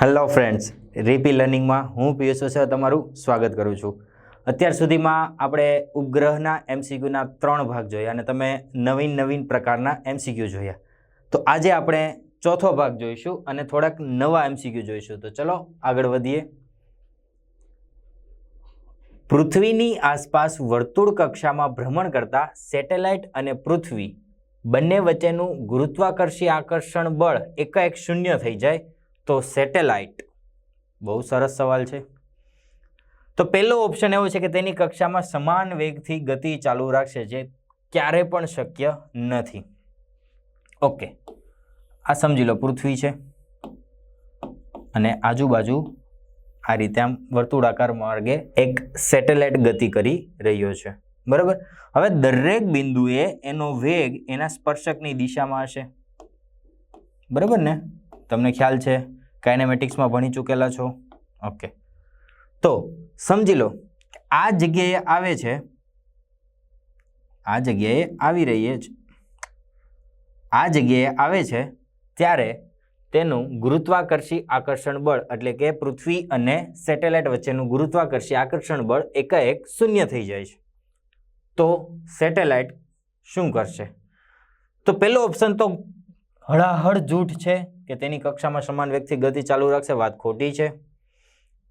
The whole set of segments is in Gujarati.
હેલો ફ્રેન્ડ્સ રીપી લર્નિંગમાં હું પિયુષ વસેવા તમારું સ્વાગત કરું છું. અત્યાર સુધીમાં આપણે ઉપગ્રહના એમસીક્યુના ત્રણ ભાગ જોયા અને તમે નવીન નવીન પ્રકારના એમસીક્યુ જોયા. તો આજે આપણે ચોથો ભાગ જોઈશું અને થોડાક નવા એમસીક્યુ જોઈશું. તો ચલો આગળ વધીએ. પૃથ્વીની આસપાસ વર્તુળ કક્ષામાં ભ્રમણ કરતા સેટેલાઇટ અને પૃથ્વી બંને વચ્ચેનું ગુરુત્વાકર્ષી આકર્ષણ બળ એકાએક શૂન્ય થઈ જાય તો સેટેલાઇટ. બહુ સરસ સવાલ છે. તો પહેલો ઓપ્શન એવો છે કે તેની કક્ષામાં સમાન વેગથી ગતિ ચાલુ રાખશે, જે ક્યારે પણ શક્ય નથી. ઓકે. આ સમજી લો, પૃથ્વી છે. અને આજુબાજુ આ રીતે આમ વર્તુળાકાર માર્ગે એક સેટેલાઇટ ગતિ કરી રહ્યો છે. બરાબર? હવે દરેક બિંદુએ એનો વેગ એના સ્પર્શકની દિશામાં હશે. બરાબર ને? તમને ખ્યાલ છે? કાઇનેમેટિક્સમાં ભણી ચૂકેલા છો? ઓકે તો સમજી લો આ જગ્યાએ આવે છે, આ જગ્યાએ આવી રહી છે આ જગ્યાએ આવે છે ત્યારે તેનું ગુરુત્વાકર્ષી આકર્ષણ બળ એટલે કે પૃથ્વી અને સેટેલાઇટ વચ્ચેનું ગુરુત્વાકર્ષી આકર્ષણ બળ એકાએક શૂન્ય થઈ જાય છે. તો સેટેલાઇટ શું કરશે? તો પહેલો ઓપ્શન તો હળાહળ જૂઠ છે. કે તેની કક્ષામાં સમાન વ્યક્તિ ગતિ ચાલુ રાખશે, વાત ખોટી છે.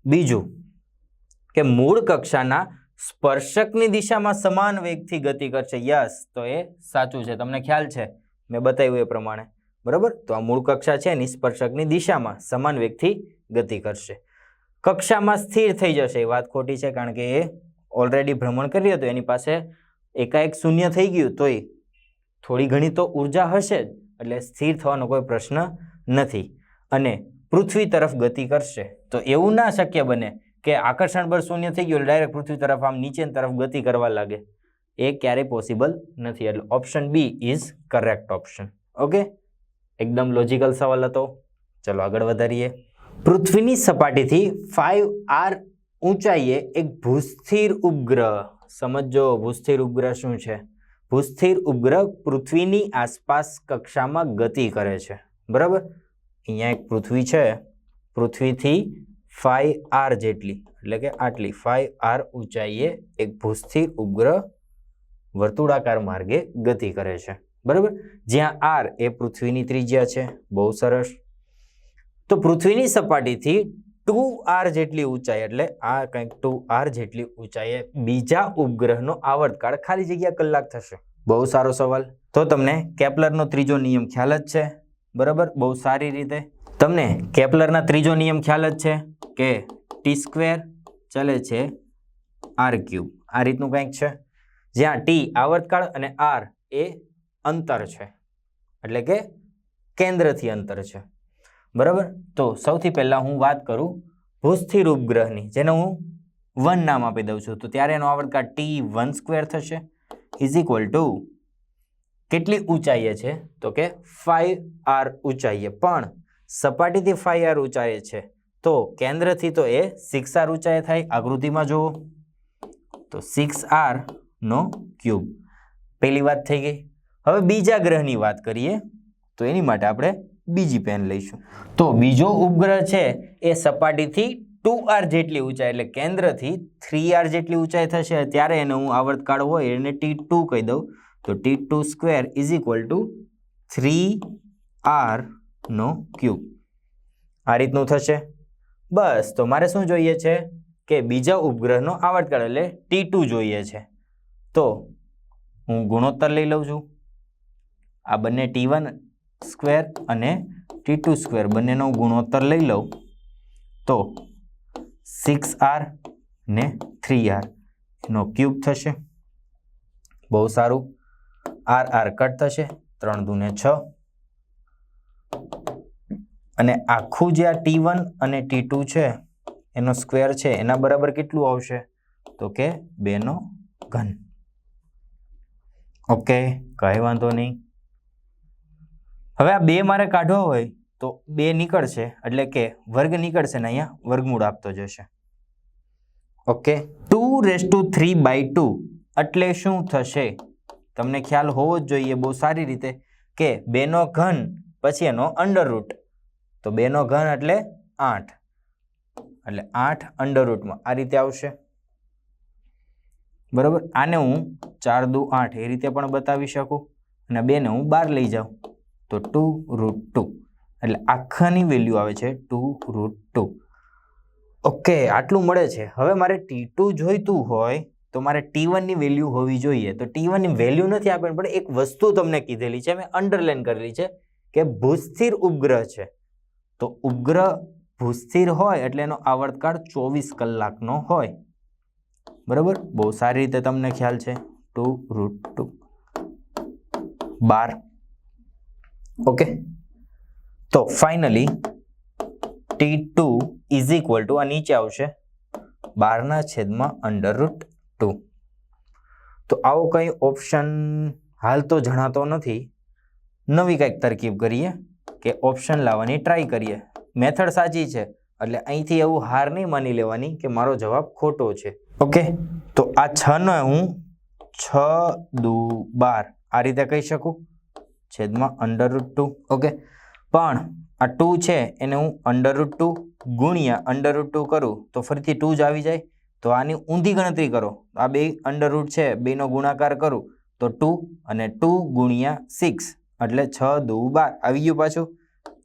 બીજું કે મૂળ કક્ષાના સ્પર્શકની દિશામાં સમાન વેગથી ગતિ કરશે. યસ, તો એ સાચું છે. તમને ખ્યાલ છે? મેં બતાવ્યું એ પ્રમાણે. બરાબર? તો આ મૂળ કક્ષા છે, એની સ્પર્શકની દિશામાં સમાન વેગથી ગતિ કરશે. કક્ષામાં સ્થિર થઈ જશે, એ વાત ખોટી છે, કારણ કે એ ઓલરેડી ભ્રમણ કરી હતું. એની પાસે એકાએક શૂન્ય થઈ ગયું, તોય થોડી ઘણી તો ઊર્જા હશે જ. એટલે સ્થિર થવાનો કોઈ પ્રશ્ન નથી અને પૃથ્વી તરફ ગતિ કરશે. તો એવું ના શક્ય બને કે આકર્ષણ બળ શૂન્ય થઈ ગયું ડાયરેક્ટ પૃથ્વી તરફ આમ નીચે તરફ ગતિ કરવા લાગે. એ ક્યારેય પોસિબલ નથી. એટલે option B is correct option okay એકદમ લોજિકલ સવાલ હતો. ચલો આગળ વધારીએ. પૃથ્વીની સપાટીથી ફાઈવ આર ઊંચાઈએ એક ભૂસ્થિર ઉપગ્રહ. સમજો ભૂસ્થિર ઉપગ્રહ શું છે? ભૂસ્થિર ઉપગ્રહ પૃથ્વીની આસપાસ કક્ષામાં ગતિ કરે છે. બરાબર? અહીંયા એક પૃથ્વી છે. પૃથ્વીથી ફાઈવ આર જેટલી, એટલે કે આટલી. ફાઈવ આર ઊંચાઈએ એક ભૂસ્થિર ઉપગ્રહ વર્તુળાકાર માર્ગે ગતિ કરે છે. બરાબર? જ્યાં આર એ પૃથ્વીની ત્રિજ્યા છે. બહુ સરસ. તો પૃથ્વીની સપાટીથી ટુ આર જેટલી ઊંચાઈ, એટલે આ કંઈક ટુ આર જેટલી ઊંચાઈએ બીજા ઉપગ્રહનો આવર્તકાળ ખાલી જગ્યા કલાક થશે. બહુ સારો સવાલ. તો તમને કેપ્લરનો ત્રીજો નિયમ ખ્યાલ જ છે? બરાબર? બહુ સારી રીતે. તમને કેપ્લરના ત્રીજો નિયમ ખ્યાલ જ છે કે ટી સ્ક્વેર ચલે છે આર ક્યુબ આ રીતનું કંઈક છે. જ્યાં ટી આવર્તકાળ અને આર એ અંતર છે. એટલે કે કેન્દ્રથી અંતર છે. બરાબર? તો સૌથી પહેલાં હું વાત કરું ભૂસ્થિર ઉપગ્રહની જેને હું વન નામ આપી દઉં છું. તો ત્યારે એનો આવર્તકાળ ટી વન સ્ક્વેર થશે. ઇઝ ઇક્વલ ટુ કેટલી ઊંચાઈએ છે? તો કે ફાઈવ આર ઊંચાઈએ. પણ સપાટીથી ફાઈવ આર ઊંચાઈએ છે. તો કેન્દ્રથી તો એ સિક્સ આર ઊંચાઈએ થાય. આકૃતિમાં જુઓ. તો સિક્સ આર નો ક્યુબ પહેલી વાત થઈ ગઈ. હવે બીજા ગ્રહની વાત કરીએ, તો એની માટે આપણે બીજી પેન લઈશું. તો બીજો ઉપગ્રહ છે, એ સપાટીથી ટુ આર જેટલી ઊંચાઈ, એટલે કેન્દ્રથી થ્રી આર જેટલી ઊંચાઈ થશે. ત્યારે એને હું આવર્તકાળ હોય, એને ટી ટુ કહી દઉં. તો T two square is equal to three R no cube આ રીતનું થશે. બસ, તો મારે શું જોઈએ છે? કે બીજા ઉપગ્રહનો આવર્તકાળ, એટલે ટી ટુ જોઈએ છે. તો હું ગુણોત્તર લઈ લઉં છું. આ બંને ટી વન સ્ક્વેર અને ટી ટુ સ્ક્વેર બંનેનો ગુણોત્તર લઈ લઉં. તો સિક્સ આર ને થ્રી આર એનો ક્યુબ થશે. બહુ સારું. આર આર કટ થશે, ત્રણ દુને છ. અને આખું જે આ ટી વન અને ટી ટુ છે, એનો સ્ક્વેર છે, એના બરાબર કેટલું આવશે? તો કે બેનો ઘન. ઓકે, કઈ વાંધો નહીં. હવે આ બે મારે કાઢવા હોય, તો બે નીકળશે, એટલે કે વર્ગ નીકળશે ને અહીંયા, વર્ગમૂળ આપતો જશે. Okay, two raise to three by two, એટલે શું થશે? તમને ખ્યાલ હોવો જ જોઈએ બહુ સારી રીતે કે બેનો ઘન, પછી એનો અંડર રૂટ તો બેનો ઘન એટલે આઠ. એટલે આઠ અંડર રૂટમાં આ રીતે આવશે. બરાબર? આને હું ચાર દુ આઠ એ રીતે પણ બતાવી શકું અને બેને હું બહાર લઈ જાઉં. તો ટુ રૂટ ટુ. એટલે આખાની વેલ્યુ આવે છે ટુ રૂટ ટુ. ઓકે, આટલું મળે છે. હવે મારે ટી ટુ જોઈતું હોય તો મારે ટી વનની વેલ્યુ હોવી જોઈએ. તો ટી વનની વેલ્યુ નથી આપેલી, પણ એક વસ્તુ તમને કીધેલી છે, મેં અંડરલાઈન કરેલી છે કે ભૂસ્થિર ઉપગ્રહ છે. તો ઉપગ્રહ ભૂસ્થિર હોય એટલે એનો આવર્તકાળ ચોવીસ કલાકનો હોય. બરાબર? બહુ સારી રીતે તમને ખ્યાલ છે. ટુ રૂટ ટુ બાર. ઓકે? તો finally T two is equal to આ નીચે આવશે. બારના છેદમાં અંડર રૂટ ટુ તો આવો કંઈ ઓપ્શન હાલ તો જણાતો નથી. નવી કંઈક તરકીબ કરીએ કે ઓપ્શન લાવવાની ટ્રાય કરીએ. મેથડ સાચી છે, એટલે અહીંથી એવું હાર નહીં માની લેવાની કે મારો જવાબ ખોટો છે. ઓકે તો આ છને હું છ દુ બાર આ રીતે કહી શકું? છેદમાં અંડર રૂટ ટુ ઓકે પણ આ ટુ છે, એને હું અંડર રૂટ ટુ ગુણ્યા અંડર રૂટ ટુ કરું, તો ફરીથી ટુ જ આવી જાય. તો આની ઊંધી ગણતરી કરો. આ બે અંડર રૂટ છે, બેનો ગુણાકાર કરું, તો ટુ અને ટુ ગુણ્યા સિક્સ એટલે છ દુ બાર. આવી ગયું પાછું.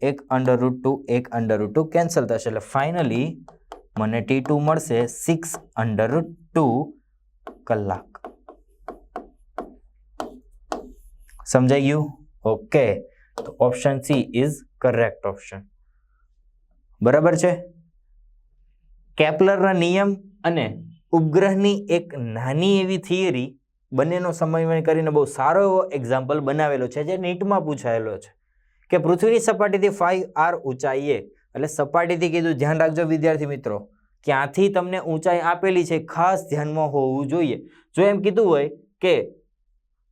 એક અંડર રૂટ ટુ એક અંડર રૂટ ટુ કેન્સલ થશે. એટલે ફાઇનલી મને ટી ટુ મળશે સિક્સ અંડર રૂટ ટુ કલાક. સમજાઈ ગયું? ઓકે તો option C is correct option બરાબર છે? કેપ્લરના નિયમ અને ઉપગ્રહની એક નાની એવી થિયરી બંનેનો સમન્વય કરીને બહુ સારો એવો એક્ઝામ્પલ બનાવેલો છે, જે નીટમાં પૂછાયેલો છે કે પૃથ્વીની સપાટીથી ફાઈવ આર ઊંચાઈએ એટલે સપાટીથી કીધું, ધ્યાન રાખજો વિદ્યાર્થી મિત્રો, ક્યાંથી તમને ઊંચાઈ આપેલી છે ખાસ ધ્યાનમાં હોવું જોઈએ. જો એમ કીધું હોય કે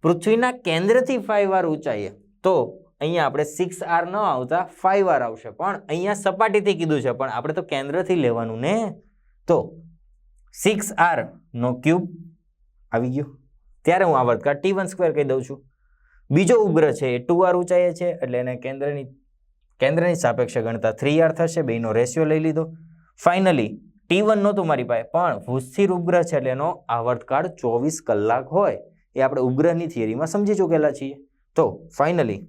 પૃથ્વીના કેન્દ્રથી ફાઈવ આર ઊંચાઈએ તો અહીંયા આપણે સિક્સ આર ન આવતા ફાઈવ આર આવશે. પણ અહીંયા સપાટીથી કીધું છે, પણ આપણે તો કેન્દ્રથી લેવાનું ને? તો સિક્સ આર નો ક્યુબ આવી ગયો. ત્યારે હું આવર્તકાળ ટી વન સ્ક્વેર કહી દઉં છું. બીજો ઉગ્ર છે, એ ટુ આર ઊંચાઈએ છે, એટલે એને કેન્દ્રની કેન્દ્રની સાપેક્ષે ગણતા થ્રી આર થશે. બેનો રેશિયો લઈ લીધો. ફાઇનલી ટી વન નહોતું મારી પાસે, પણ ભૂસ્થિર ઉપગ્રહ છે, એટલે એનો આવર્તકાળ ચોવીસ કલાક હોય. એ આપણે ઉપગ્રહની થિયરીમાં સમજી ચૂકેલા છીએ. તો ફાઇનલી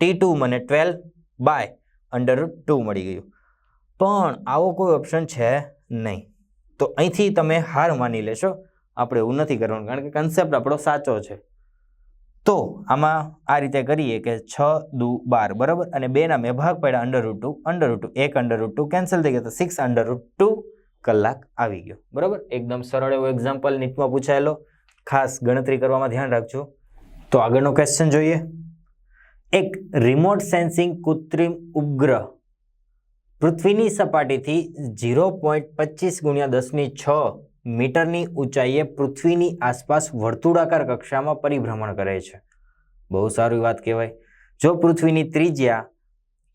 ટી ટુ મને ટ્વેલ્વ બાય અંડર ટુ મળી ગયું. પણ આવો કોઈ ઓપ્શન છે નહીં. તો અહીંથી તમે હાર માની લેશો. આપણે એવું નથી કરવાનું, કારણ કે કન્સેપ્ટ આપણો સાચો છે. તો આમાં આ રીતે કરીએ કે છ દુ બાર, બરાબર? અને બેના મેં ભાગ પડ્યા under root two under root two એક અંડર રૂટ ટુ કેન્સલ થઈ ગયો તો સિક્સ અંડર રૂટ ટુ કલાક આવી ગયો. બરાબર? એકદમ સરળ એવો એક્ઝામ્પલ નીટમાં પૂછાયેલો. ખાસ ગણતરી કરવામાં ધ્યાન રાખજો. તો આગળનો ક્વેશ્ચન જોઈએ. એક રિમોટ સેન્સિંગ કૃત્રિમ ઉપગ્રહ. પૃથ્વીની સપાટીથી ઝીરો પોઈન્ટ પચીસ ગુણ્યા દસની છ મીટરની ઊંચાઈએ પૃથ્વીની આસપાસ વર્તુળાકાર કક્ષામાં પરિભ્રમણ કરે છે. બહુ સારી વાત કહેવાય. જો પૃથ્વીની ત્રિજ્યા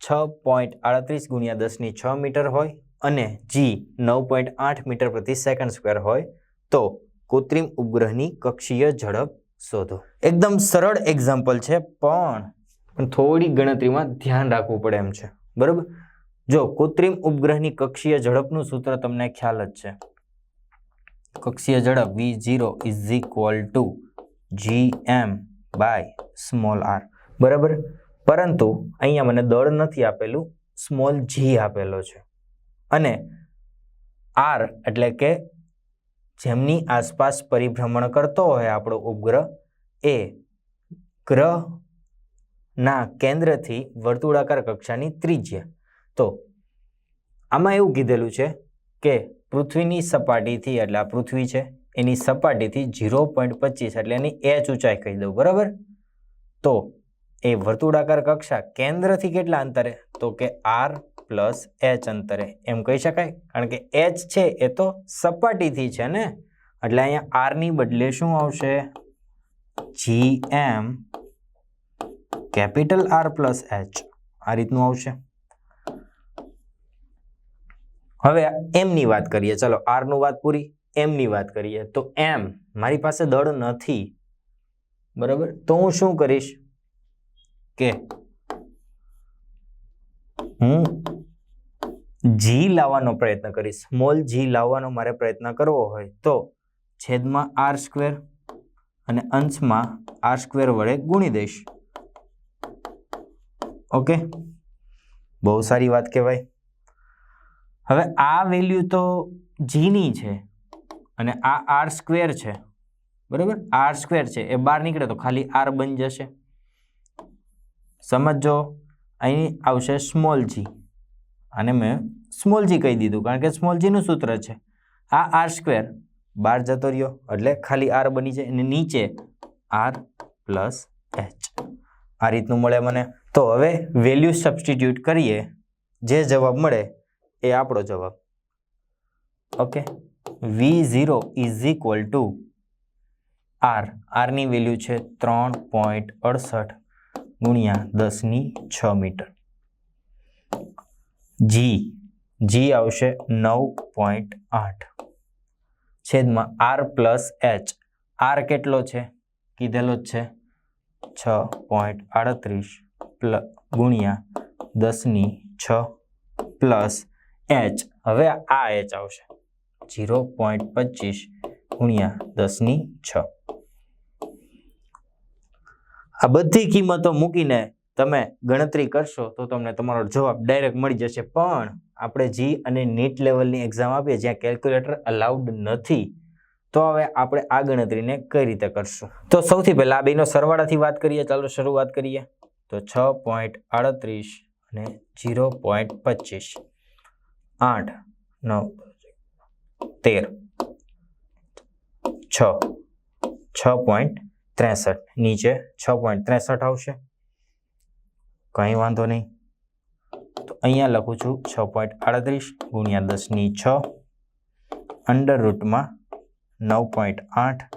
છ પોઈન્ટ આડત્રીસ ગુણ્યા દસની છ મીટર હોય અને જી નવ પોઈન્ટ આઠ મીટર પ્રતિ સેકન્ડ સ્ક્વેર હોય, તો કૃત્રિમ ઉપગ્રહની કક્ષીય ઝડપ શોધો. એકદમ સરળ એક્ઝામ્પલ છે, પણ પણ થોડી ગણતરીમાં ધ્યાન રાખવું પડે એમ છે. બરાબર? જો, કૃત્રિમ ઉપગ્રહની કક્ષીય ઝડપનું સૂત્ર તમને ખ્યાલ જ છે. કક્ષીય ઝડપ V zero is equal to G M by small R બરાબર? પરંતુ અહીંયા મને દળ નથી આપેલું સ્મોલ જી આપેલો છે. અને આર એટલે કે જેમની આસપાસ પરિભ્રમણ કરતો હોય આપણો ઉપગ્રહ એ ગ્રહના કેન્દ્રથી વર્તુળાકાર કક્ષાની ત્રિજ્યા. તો આમાં એવું કીધેલું છે કે પૃથ્વીની સપાટીથી, એટલે આ પૃથ્વી છે, એની સપાટીથી ઝીરો પોઈન્ટ પચીસ એટલે એની એચ ઊંચાઈ કહી દઉં, બરાબર? તો એ વર્તુળાકાર કક્ષા કેન્દ્રથી કેટલા અંતરે? તો કે આર પ્લસ એચ અંતરે, એમ કહી શકાય. કારણ કે એચ છે એ તો સપાટીથી છે ને? એટલે અહીંયા આરની બદલે શું આવશે? G M capital R plus H. આ રીતનું આવશે. હવે એમની વાત કરીએ. ચલો, આરનું વાત પૂરી, એમની વાત કરીએ. તો એમ, મારી પાસે દળ નથી. બરાબર? તો હું શું કરીશ? કે હું જી લાવવાનો પ્રયત્ન કરીશ. સ્મોલ જી લાવવાનો મારે પ્રયત્ન કરવો હોય તો છેદમાં આર સ્ક્વેર અને અંશમાં આર સ્ક્વેર વડે ગુણી દઈશ. ઓકે? બહુ સારી વાત કહેવાય. હવે આ વેલ્યુ તો જીની છે અને આ આર સ્ક્વેર છે. બરાબર? આર સ્ક્વેર છે. એ બહાર નીકળે તો ખાલી આર બની જશે. સમજો અહીં આવશે સ્મોલ જી અને મેં સ્મોલ જી કહી દીધું, કારણ કે સ્મોલ જીનું સૂત્ર છે. આ આર સ્ક્વેર બહાર જતો રહ્યો, એટલે ખાલી આર બની જાય. અને નીચે આર પ્લસ એચ આ રીતનું મળે મને. તો હવે વેલ્યુ સબસ્ટિટ્યૂટ કરીએ. જે જવાબ મળે એ આપણો જવાબ. Okay. V zero is equal to R R value છે ત્રણ પોઈન્ટ અડસઠ ગુણ્યા દસની છ મીટર. જી જી આવશે નવ પોઈન્ટ આઠ. છેદમાં આર પ્લસ એચ આર કેટલો છે? કીધેલો જ છે છ પોઈન્ટ આડત્રીસ. પ્લ ગુણ્યા દસની છ પ્લસ એચ. હવે આ એચ આવશે. ઝીરો પોઈન્ટ પચીસ ગુણ્યા દસની છ. આ બધી કિંમતો મૂકીને તમે ગણતરી કરશો તો તમને તમારો જવાબ ડાયરેક્ટ મળી જશે. પણ આપણે જી અને નીટ લેવલની એક્ઝામ આપીએ જ્યાં કેલ્ક્યુલેટર અલાઉડ નથી, તો હવે આપણે આ ગણતરીને કઈ રીતે કરશું? તો સૌથી પહેલા આ બેનો સરવાળાથી વાત કરીએ. ચાલો શરૂઆત કરીએ. તો છ પોઈન્ટ આડત્રીસ અને જીરો પોઈન્ટ પચીસ. આઠ, નવ, તેર. છ છ પોઈન્ટ ત્રેસઠ. નીચે છ પોઈન્ટ ત્રેસઠ આવશે. કંઈ વાંધો નહીં. તો અહીંયા લખું છું છ પોઈન્ટ આડત્રીસ ગુણ્યા દસની છ. અંડર રૂટમાં નવ પોઈન્ટ આઠ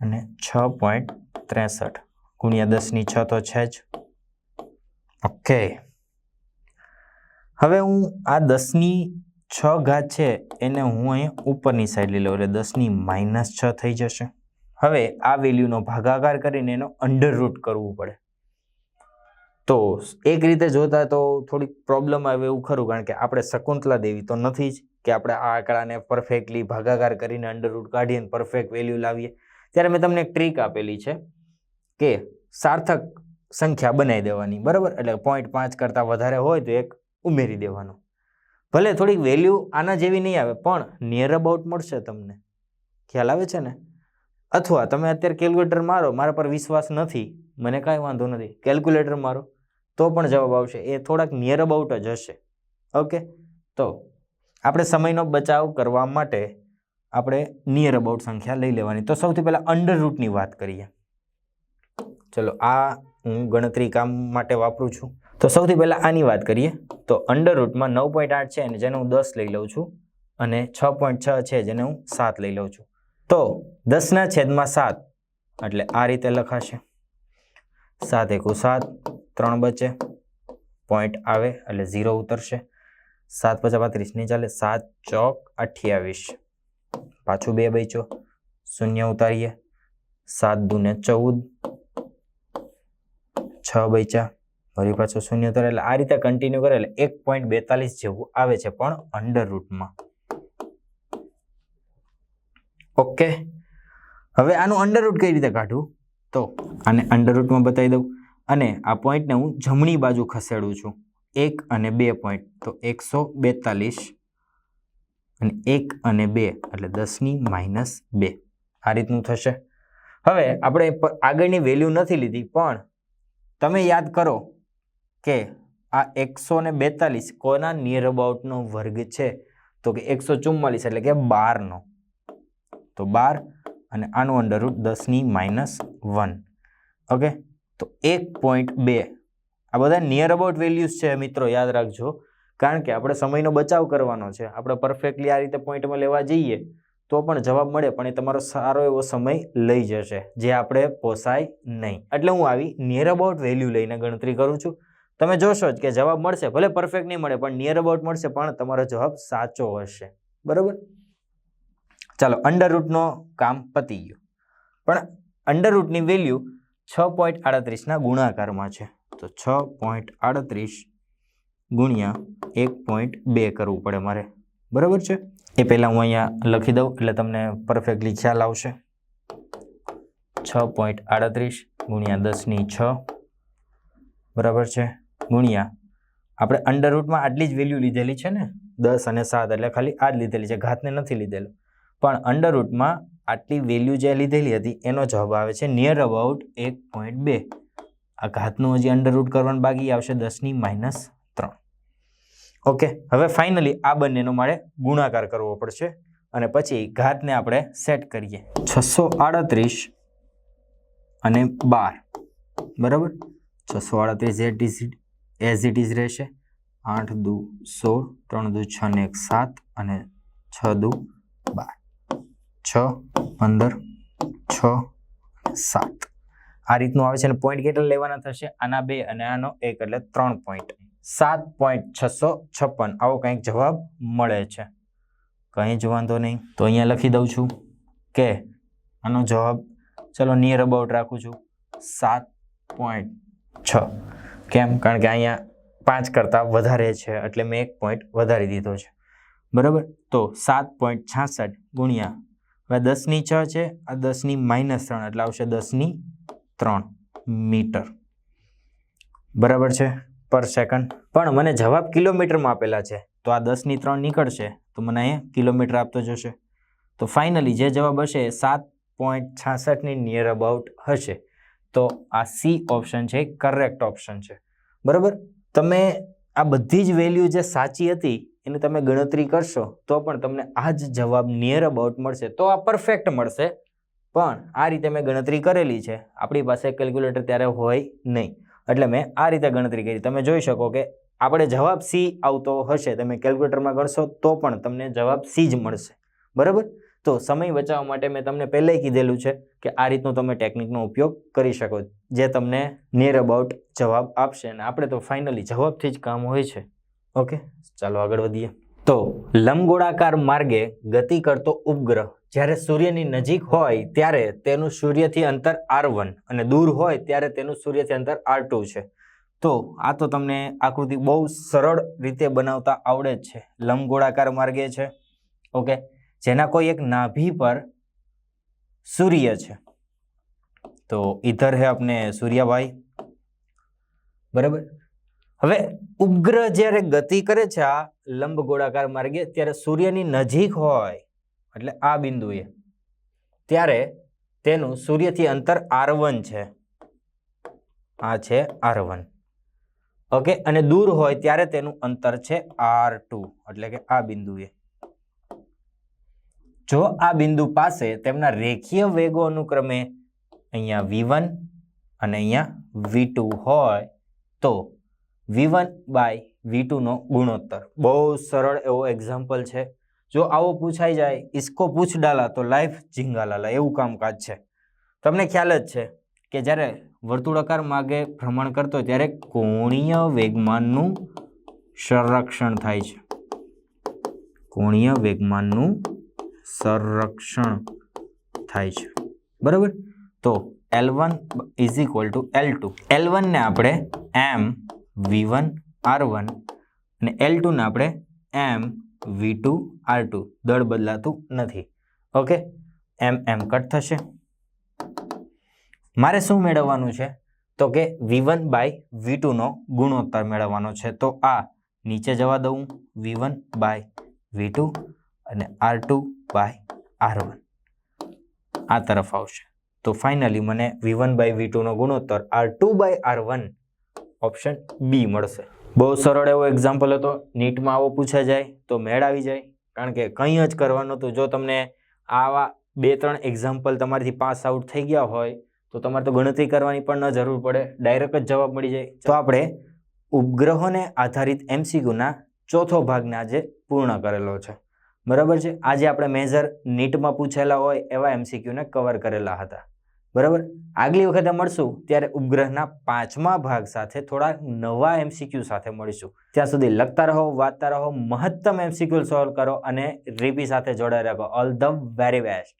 અને છ પોઈન્ટ ત્રેસઠ. ગુણ્યા દસની છ તો છે જ. ઓકે હવે હું આ દસની છ ઘાત છે એને હું અહીંયા ઉપરની સાઈડ લઈ લઉં એટલે દસની માઇનસ છ થઈ જશે. હવે આ વેલ્યુનો ભાગાકાર કરીને એનો અંડર રૂટ કરવું પડે. તો એક રીતે જોતા તો થોડીક પ્રોબ્લેમ આવે એવું ખરું, કારણ કે આપણે શકુંતલા દેવી તો નથી જ કે આપણે આ આંકડાને પરફેક્ટલી ભાગાકાર કરીને અંડર રૂટ કાઢીએ પરફેક્ટ વેલ્યુ લાવીએ. ત્યારે મેં તમને એક ટ્રીક આપેલી છે. કે સાર્થક સંખ્યા બનાવી દેવાની, બરાબર? એટલે પોઈન્ટ પાંચ કરતાં વધારે હોય તો એક ઉમેરી દેવાનો. ભલે થોડીક વેલ્યુ આના જેવી નહીં આવે, પણ નિયર અબાઉટ મળશે તમને. ખ્યાલ આવે છે ને? અથવા તમે અત્યારે કેલ્ક્યુલેટર મારો, મારા પર વિશ્વાસ નથી, મને કાંઈ વાંધો નથી કેલ્ક્યુલેટર મારો, તો પણ જવાબ આવશે, એ થોડાક નિયર અબાઉટ જ હશે. ઓકે તો આપણે સમયનો બચાવ કરવા માટે આપણે નિયર અબાઉટ સંખ્યા લઈ લેવાની. તો સૌથી પહેલાં અંડર રૂટની વાત કરીએ. ચલો, આ હું ગણતરી કામ માટે વાપરું છું. તો સૌથી પહેલાં આની વાત કરીએ. તો અંડર રૂટમાં નવ પોઈન્ટ આઠ છે અને જેને હું દસ લઈ લઉં છું અને છ પોઈન્ટ છ છે જેને હું સાત લઈ લઉં છું. તો દસના છેદમાં સાત એટલે આ રીતે લખાશે. સાત એકુ સાત, ત્રણ બચે પોઈન્ટ આવે એટલે ઝીરો ઉતરશે. સાત પચાસ પાંત્રીસ નહીં ચાલે, સાત ચોક અઠ્યાવીસ. પાછું બે બચ્યો, શૂન્ય ઉતારીએ. સાત દુને ચૌદ છ બચ્યા ફરી પાછું શૂન્ય એટલે આ રીતે કન્ટિન્યુ કરે એટલે એક પોઈન્ટ બેતાલીસ જેવું આવે છે પણ અંડર રૂટમાં ઓકે હવે આનું અંડર રૂટ કઈ રીતે કાઢું? તો આને અંડર રૂટમાં બતાવી દઉં. અને આ પોઈન્ટને હું જમણી બાજુ ખસેડું છું. એક અને બે પોઈન્ટ તો એકસો બેતાલીસ અને એક અને બે એટલે દસની માઇનસ બે. આ રીતનું થશે. હવે આપણે આગળની વેલ્યુ નથી લીધી પણ તમે યાદ કરો કે આ એકસો ને બેતાલીસ કોના નિયર અબાઉટનો વર્ગ છે? તો કે એકસો ચુમ્માલીસ એટલે કે બારનો. તો બાર અને આનું અંડર રૂટ દસની માઇનસ વન ઓકે તો એક પોઈન્ટ બે. આ બધા નિયર અબાઉટ વેલ્યુઝ છે મિત્રો, યાદ રાખજો. કારણ કે આપણે સમયનો બચાવ કરવાનો છે. આપણે પરફેક્ટલી આ રીતે પોઈન્ટમાં લેવા જઈએ તો પણ જવાબ મળે, પણ એ તમારો સારો એવો સમય લઈ જશે, જે આપણે પોસાય નહીં. એટલે હું આવી નિયર અબાઉટ વેલ્યુ લઈને ગણતરી કરું છું. તમે જોશો જ કે જવાબ મળશે, ભલે પરફેક્ટ નહીં મળે, પણ નિયર અબાઉટ મળશે, પણ તમારો જવાબ સાચો હશે. બરાબર? ચાલો અંડર રૂટનો કામ પતી ગયું. પણ અંડર રૂટની વેલ્યુ છ પોઈન્ટ આડત્રીસના ગુણાકારમાં છે. તો છ પોઈન્ટ આડત્રીસ ગુણ્યા એક પોઈન્ટ બે કરવું પડે મારે. બરાબર છે? એ પહેલાં હું અહીંયા લખી દઉં એટલે તમને પરફેક્ટલી ખ્યાલ આવશે. છ પોઈન્ટ આડત્રીસ ગુણ્યા દસની છ. બરાબર છે? ગુણ્યા. આપણે અંડર રૂટમાં આટલી જ વેલ્યુ લીધેલી છે ને? દસ અને સાત એટલે ખાલી આ જ લીધેલી છે, ઘાતને નથી લીધેલું. પણ અંડર રૂટમાં આટલી વેલ્યુ જે લીધેલી હતી, એનો જવાબ આવે છે નિયર અબાઉટ એક પોઈન્ટ બે. આ ઘાતનું હજી અંડર રૂટ કરવાનું બાકી આવશે દસની માઇનસ ઓકે, હવે ફાઇનલી આ બંનેનો મારે ગુણાકાર કરવો પડશે અને પછી ઘાતને આપણે સેટ કરીએ. છસો આડત્રીસ અને બાર. બરાબર? છસો આડત્રીસ at is as it is રહેશે. આઠ દુ સોળ, ત્રણ દુ છ ને એક સાત અને છ દુ બાર. છ, પંદર, છ, સાત. આ રીતનું આવે છે અને પોઈન્ટ કેટલા લેવાના થશે? આના બે અને આનો એક એટલે ત્રણ પોઈન્ટ સાત પોઈન્ટ છસો છપ્પન. આવો કંઈક જવાબ મળે છે. કંઈ જ વાંધો નહીં. તો અહીંયા લખી દઉં છું કે આનો જવાબ, ચલો નિયર અબાઉટ રાખું છું. સાત પોઈન્ટ છ. કેમ? કારણ કે અહીંયા પાંચ કરતાં વધારે છે, એટલે મેં એક પોઈન્ટ વધારી દીધો છે. બરાબર? તો સાત પોઈન્ટ છાસઠ ગુણ્યા. હવે દસની છ છે, આ દસની માઇનસ ત્રણ, એટલે આવશે દસની ત્રણ મીટર. બરાબર છે? પર સેકન્ડ. પણ મને જવાબ કિલોમીટરમાં આપેલા છે. તો આ દસની ત્રણ નીકળશે. તો મને અહીંયા કિલોમીટર આપતો જશે. તો ફાઇનલી જે જવાબ હશે સાત પોઈન્ટ છાસઠની નિયર અબાઉટ હશે. તો આ સી ઓપ્શન છે કરેક્ટ ઓપ્શન છે. બરાબર? તમે આ બધી જ વેલ્યુ જે સાચી હતી, એની તમે ગણતરી કરશો, તો પણ તમને આ જ જવાબ નિયર અબાઉટ મળશે. તો આ પરફેક્ટ મળશે. પણ આ રીતે મેં ગણતરી કરેલી છે. આપણી પાસે કેલ્ક્યુલેટર ત્યારે હોય નહીં. એટલે મેં આ રીતે ગણતરી કરી. તમે જોઈ શકો કે આપણે જવાબ સી આવતો હશે, તમે કેલ્ક્યુલેટરમાં ગણશો તો પણ તમને જવાબ સી જ મળશે. બરાબર? તો સમય બચાવવા માટે મેં તમને પહેલાંય કીધેલું છે કે આ રીતનો તમે ટેકનિકનો ઉપયોગ કરી શકો, જે તમને નિયર અબાઉટ જવાબ આપશે. અને આપણે તો ફાઇનલી જવાબથી જ કામ હોય છે. ઓકે? ચાલો આગળ વધીએ. તો લંબગોળાકાર માર્ગે ગતિ કરતો ઉપગ્રહ જ્યારે સૂર્યની નજીક હોય ત્યારે તેનું સૂર્યથી અંતર આર વન અને દૂર હોય ત્યારે તેનું સૂર્યથી અંતર આર ટુ છે. તો આ તો તમને આકૃતિ બહુ સરળ રીતે બનાવતા આવડે જ છે. લંબગોળાકાર માર્ગે છે. ઓકે? જેના કોઈ એક નાભી પર સૂર્ય છે. તો ઈધર હે આપણે સૂર્યભાઈ. બરાબર? હવે ઉપગ્રહ જ્યારે ગતિ કરે છે આ લંબગોળાકાર માર્ગે, ત્યારે સૂર્યની નજીક હોય એટલે આ બિંદુએ. ત્યારે તેનું સૂર્યથી અંતર આર છે. આ છે આર ઓકે, અને દૂર હોય ત્યારે તેનું અંતર છે આર એટલે કે આ બિંદુએ. જો આ બિંદુ પાસે તેમના રેખીય વેગો અનુક્રમે અહીંયા વી અને અહીંયા વી હોય, તો વી વન બાય વી ગુણોત્તર. બહુ સરળ એવો એક્ઝામ્પલ છે. જો આવો પૂછાઈ જાય ઇસકો પૂછ ડાલા તો લાઈફ ઝીંગા લાલા એવું કામકાજ છે. તમને ખ્યાલ જ છે કે જ્યારે વર્તુળાકાર માર્ગે ભ્રમણ કરતો ત્યારે કોણીય વેગમાનનું સંરક્ષણ થાય છે. કોણીય વેગમાનનું સંરક્ષણ થાય છે. બરાબર? તો L one is equal to L two L વનને આપણે M V one R one અને એલ ટુને આપણે M V two, R two, દળ બદલાતું નથી. ઓકે? એમ એમ કટ થશે. મારે શું મેળવવાનું છે? તો કે વી વન બાય વી ટુનો ગુણોત્તર મેળવવાનો છે. તો આ નીચે જવા દઉં. V one by V two અને R two by R one. આ તરફ આવશે. તો ફાઇનલી મને વી વન બાય વી ટુનો ગુણોત્તર, R two by R one option B મળશે. બહુ સરળ એવો એક્ઝામ્પલ હતો. નીટમાં આવો પૂછા જાય તો મેળ આવી જાય. કારણ કે કંઈ જ કરવાનું હતું જો તમને આવા બે ત્રણ એક્ઝામ્પલ તમારાથી પાસ આઉટ થઈ ગયા હોય, તો તમારે તો ગણતરી કરવાની પણ ન જરૂર પડે. ડાયરેક્ટ જ જવાબ મળી જાય. તો આપણે ઉપગ્રહોને આધારિત એમસીક્યુના ચોથો ભાગને આજે પૂર્ણ કરેલો છે. બરાબર છે? આજે આપણે મેજર નીટમાં પૂછેલા હોય એવા એમસીક્યુને કવર કરેલા હતા. બરાબર? આગલી વખતે મળશું ત્યારે ઉપગ્રહના પાંચમા ભાગ સાથે થોડા નવા એમસીક્યુ સાથે મળીશું. ત્યાં સુધી લખતા રહો, વાંચતા રહો, મહત્તમ એમસીક્યુ સોલ્વ કરો અને રીપી સાથે જોડાઈ રાખો. All the very best